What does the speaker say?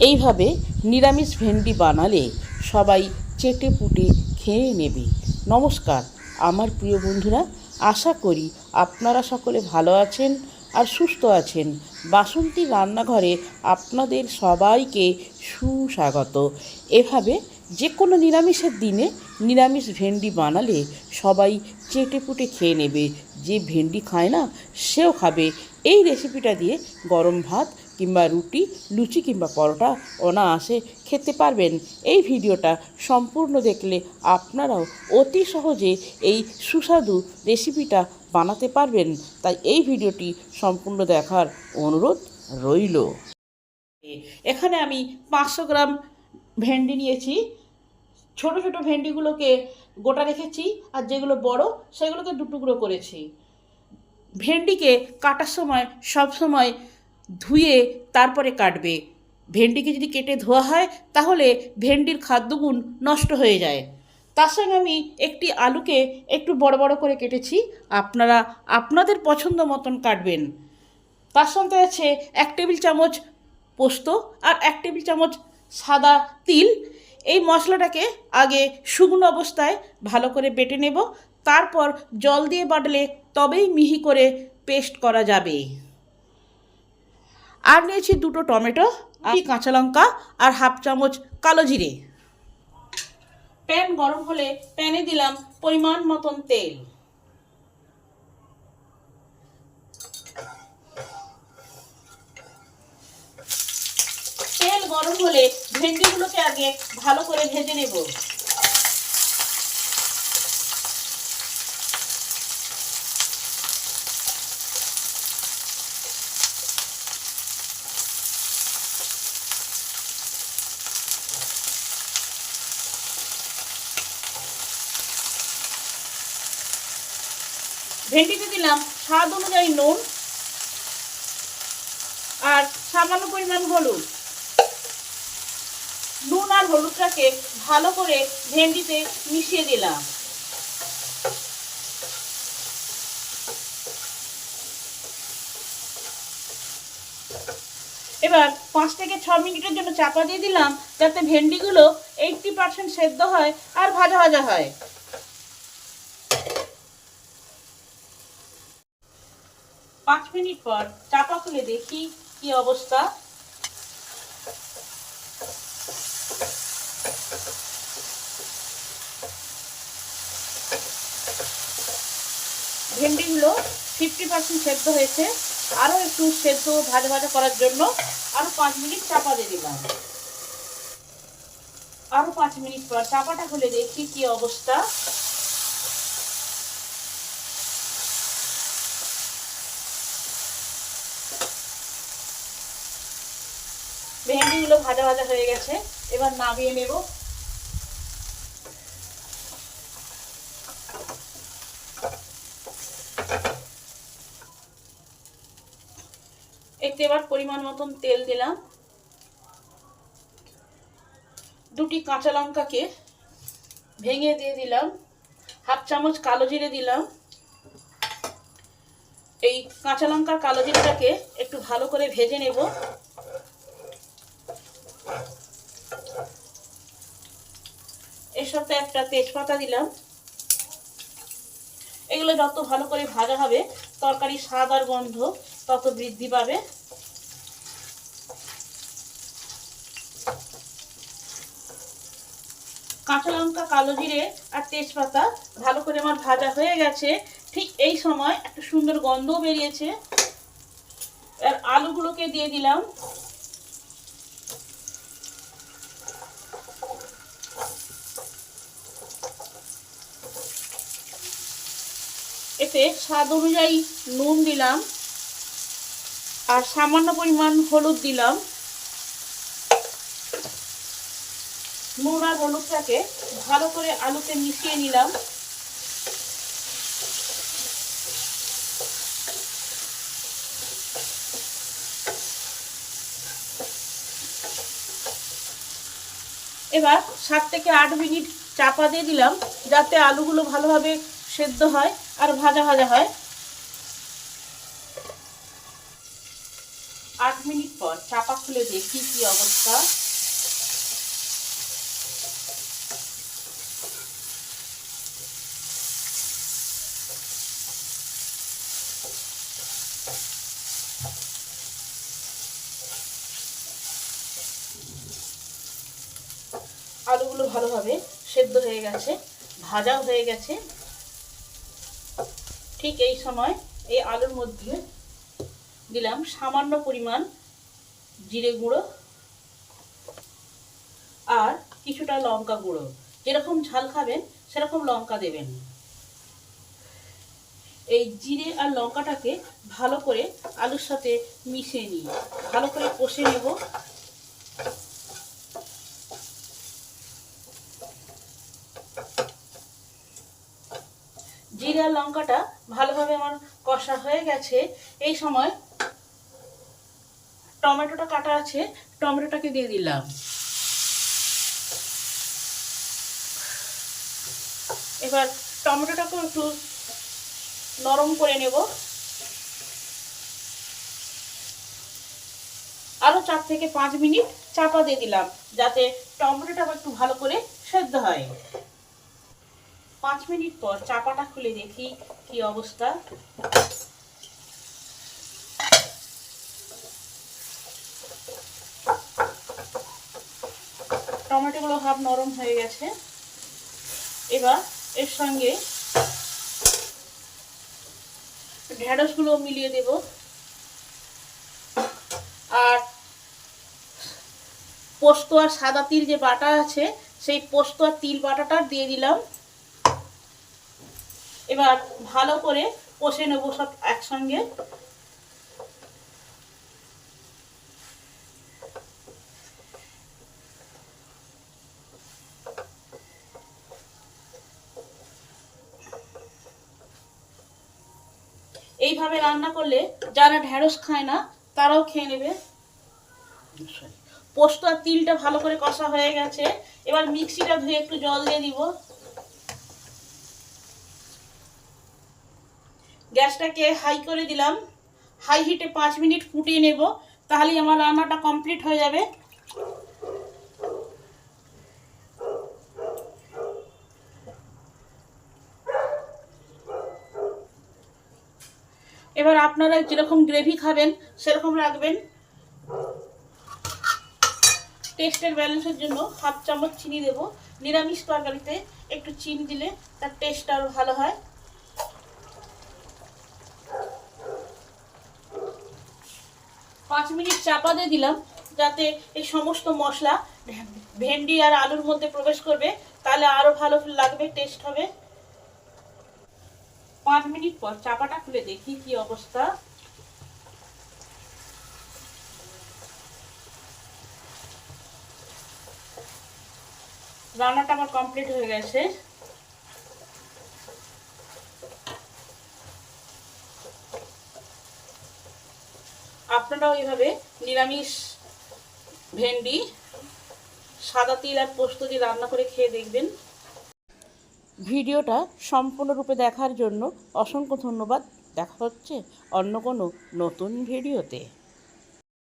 এইভাবে নিরামিষ ভেন্ডি বানালে সবাই চেটে পুটে খেয়ে নেবে। নমস্কার, আমার প্রিয় বন্ধুরা, আশা করি আপনারা সকলে ভালো আছেন আর সুস্থ আছেন। বাসন্তী রান্নাঘরে আপনাদের সবাইকে সুস্বাগত। এভাবে যে কোনো নিরামিষের দিনে নিরামিষ ভেন্ডি বানালে সবাই চেটে পুটে খেয়ে নেবে। যে ভেন্ডি খায় না, সেও খাবে। এই রেসিপিটা দিয়ে গরম ভাত কিংবা রুটি, লুচি কিংবা পরোটা অনায়াসে খেতে পারবেন। এই ভিডিওটা সম্পূর্ণ দেখলে আপনারাও অতি সহজে এই সুস্বাদু রেসিপিটা বানাতে পারবেন। তাই এই ভিডিওটি সম্পূর্ণ দেখার অনুরোধ রইল। এখানে আমি পাঁচশো গ্রাম ভেন্ডি নিয়েছি। ছোট ছোট ভেন্ডিগুলোকে গোটা রেখেছি আর যেগুলো বড় সেগুলোকে দুটুকরো করেছি। ভেন্ডিকে কাটার সময় সব সময় ধুয়ে তারপরে কাটবে। ভেন্ডিকে যদি কেটে ধোয়া হয়, তাহলে ভেন্ডির খাদ্যগুণ নষ্ট হয়ে যায়। তার সঙ্গে আমি একটি আলুকে একটু বড় বড় করে কেটেছি। আপনারা আপনাদের পছন্দ মতন কাটবেন। তার সঙ্গে আছে এক টেবিল চামচ পোস্ত আর এক টেবিল চামচ সাদা তিল। এই মশলাটাকে আগে শুকনো অবস্থায় ভালো করে বেটে নেব। তারপর জল দিয়ে বাটলে তবেই মিহি করে পেস্ট করা যাবে। আর নিয়েছি দুটো টমেটো আর কাঁচা লঙ্কা আর হাফ চামচ কালো জিরে। প্যান গরম হলে প্যানে দিলাম পরিমাণ মতন তেল। তেল গরম হলে ভেন্ডিগুলোকে আগে ভালো করে ভেজে নেব। ভেন্ডিতে দিলাম স্বাদ অনুযায়ী নুন আর সামান্য পরিমাণ হলুদ। নুন আর হলুদটাকে ভালো করে ভেন্ডিতে মিশিয়ে দিলাম। এবার পাঁচ থেকে ছ মিনিটের জন্য চাপা দিয়ে দিলাম যাতে ভেন্ডিগুলো এইটটি পার্সেন্ট সেদ্ধ হয় আর ভাজা ভাজা হয় পাঁচ মিনিট পর চাপা খুলে দেখি কি অবস্থা। ভেন্ডিগুলো ফিফটি পার্সেন্ট সেদ্ধ হয়েছে। আরও একটু সেদ্ধ ভাজা ভাজা করার জন্য আরও পাঁচ মিনিট চাপা দিয়ে দিলাম। আরও পাঁচ মিনিট পর চাপাটা খুলে দেখি কি অবস্থা ভেন্ডিগুলো ভাজা ভাজা হয়ে গেছে। এবার নামিয়ে নেব। একটু এবার পরিমাণ মতন তেল দিলাম। দুটি কাঁচা লঙ্কাকে ভেঙে দিয়ে দিলাম। হাফ চামচ কালো জিরে দিলাম। এই কাঁচা লঙ্কার কালো জিরেটাকে একটু ভালো করে ভেজে নেব। এর সাথে একটা তেজপাতা দিলাম। এগুলো যত ভালো করে ভাজা হবে, তরকারি স্বাদ আর গন্ধ তত বৃদ্ধি পাবে। কাঁচা লঙ্কা, কালো জিরে আর তেজপাতা ভালো করে আমার ভাজা হয়ে গেছে। ঠিক এই সময় একটা সুন্দর গন্ধও বেরিয়েছে। আর আলুগুলোকে দিয়ে দিলাম। এতে স্বাদ অনুযায়ী নুন দিলাম আর সামান্য পরিমাণ হলুদ দিলাম। নুন আর হলুদটাকে ভালো করে আলুতে মিশিয়ে নিলাম। এবার সাত থেকে আট মিনিট চাপা দিয়ে দিলাম যাতে আলুগুলো ভালোভাবে সেদ্ধ হয়। আর ভাজা ভাজা হয়। আট মিনিট পর চাপা খুলে দেখি কি অবস্থা। আলুগুলো ভালোভাবে সেদ্ধ হয়ে গেছে, ভাজাও হয়ে গেছে। ঠিক এই সময় এই আলুর মধ্যে দিলাম সামান্য পরিমাণ জিরে গুঁড়ো আর কিছুটা লঙ্কা গুঁড়ো। যেরকম ঝাল খাবেন, সেরকম লঙ্কা দেবেন। এই জিরে আর লঙ্কাটাকে ভালো করে আলুর সাথে মিশিয়ে নিই ভালো করে কষে নেব জিরে আর লঙ্কাটা ভালোভাবে আমার কষা হয়ে গেছে, এই সময় টমেটোটা কাটা আছে, টমেটোটাকে দিয়ে দিলাম। এবার টমেটোটাকে একটু নরম করে নেব। আরও চার থেকে পাঁচ মিনিট চাপা দিয়ে দিলাম, যাতে টমেটোটা একটু ভালো করে সেদ্ধ হয়। পাঁচ মিনিট পর চাপাটা খুলে দেখি কি অবস্থা। টমেটোগুলো হাফ নরম হয়ে গেছে। এবার এর সঙ্গে ঢেঁড়সগুলো মিলিয়ে দেব। আর পোস্ত আর সাদা তিল যে বাটা আছে, সেই পোস্ত আর তিল বাটাটা দিয়ে দিলাম। এবার ভালো করে কষে নেব সব একসঙ্গে। এইভাবে রান্না করলে যারা ঢেঁড়স খায় না, তারাও খেয়ে নেবে। পোস্ত আর তিলটা ভালো করে কষা হয়ে গেছে। এবার মিক্সিটা ধুয়ে একটু জল দিয়ে দিব। গ্যাসটাকে হাই করে দিলাম। হাই হিটে পাঁচ মিনিট ফুটিয়ে নেব। তাহলেই আমার রান্নাটা কমপ্লিট হয়ে যাবে। এবার আপনারা যেরকম গ্রেভি খাবেন, সেরকম রাখবেন। টেস্টের ব্যালেন্সের জন্য হাফ চামচ চিনি দেব। নিরামিষ তরকারিতে একটু চিনি দিলে তার টেস্ট আরও ভালো হয়। পাঁচ মিনিট চাপা দিয়ে দিলাম, যাতে এই সমস্ত মশলা ভেন্ডি আর আলুর মধ্যে প্রবেশ করবে, তাহলে আরও ভালো লাগবে টেস্ট হবে। পাঁচ মিনিট পর চাপাটা খুলে দেখি কি অবস্থা। রান্নাটা আমার কমপ্লিট হয়ে গেছে। আপনারাও এইভাবে নিরামিষ ভেন্ডি, সাদা তিল আর পোস্ত দিয়ে রান্না করে খেয়ে দেখবেন। ভিডিওটা সম্পূর্ণরূপে দেখার জন্য অসংখ্য ধন্যবাদ। দেখা হচ্ছে অন্য কোনো নতুন ভিডিওতে।